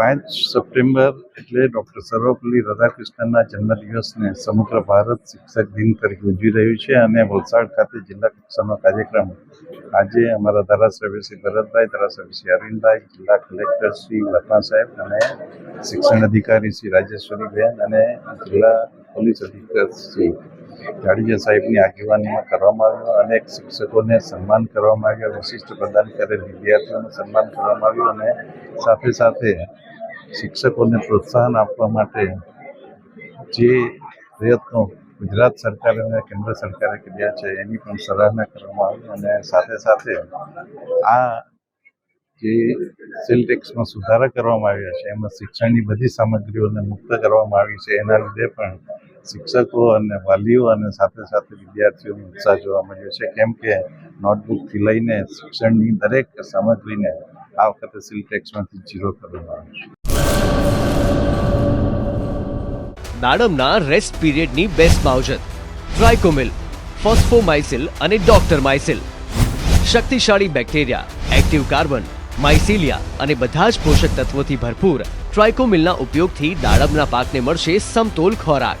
પાંચ સપ્ટેમ્બર એટલે ડૉક્ટર સર્વપલ્લી રાધાકૃષ્ણનના જન્મદિવસને સમગ્ર ભારત શિક્ષક દિન તરીકે ઉજવી રહ્યું છે અને વલસાડ ખાતે જિલ્લા કક્ષાનો કાર્યક્રમ આજે અમારા ધારાસભ્ય શ્રી ભરતભાઈ, ધારાસભ્ય શ્રી અરવિંદભાઈ, જિલ્લા કલેક્ટર શ્રી લખમા સાહેબ અને શિક્ષણ અધિકારી શ્રી રાજેશ્વરીબેન અને જિલ્લા પોલીસ અધિકારી શ્રી જાડેજા સાહેબની આગેવાનીમાં કરવામાં આવ્યું અનેક શિક્ષકોને સન્માન કરવામાં આવ્યું વિશિષ્ટ પ્રદાન કરેલ વિદ્યાર્થીઓને સન્માન કરવામાં આવ્યું અને સાથે સાથે શિક્ષકોને પ્રોત્સાહન આપવા માટે જે પ્રયત્નો ગુજરાત સરકારે અને કેન્દ્ર સરકારે કર્યા છે, એની પણ સરાહના કરવામાં આવી અને સાથે સાથે આ જે સેલ ટેક્સમાં સુધારા કરવામાં આવ્યા છે, એમાં શિક્ષણની બધી સામગ્રીઓને મુક્ત કરવામાં આવી છે, એના લીધે પણ શિક્ષકો અને વાલીઓ અને સાથે સાથે વિદ્યાર્થીઓનો ઉત્સાહ જોવા મળ્યો છે. કેમ કે નોટબુકથી લઈને શિક્ષણની દરેક સામગ્રીને આ વખતે સિલટેક્સમાંથી જીરો કરવામાં આવે છે. દાડમના રેસ્ટ પીરિયડની બેસ્ટ માવજત. ટ્રાઇકોમિલ ફોસ્ફોમાઇસિલ અને ડોક્ટર માઇસિલ શક્તિશાળી બેક્ટેરિયા એક્ટિવ કાર્બન માઇસિલિયા અને બધા જ પોષક તત્વોથી ભરપૂર ટ્રાઇકોમિલના ઉપયોગથી દાડમના પાકને મળશે સમતોલ ખોરાક.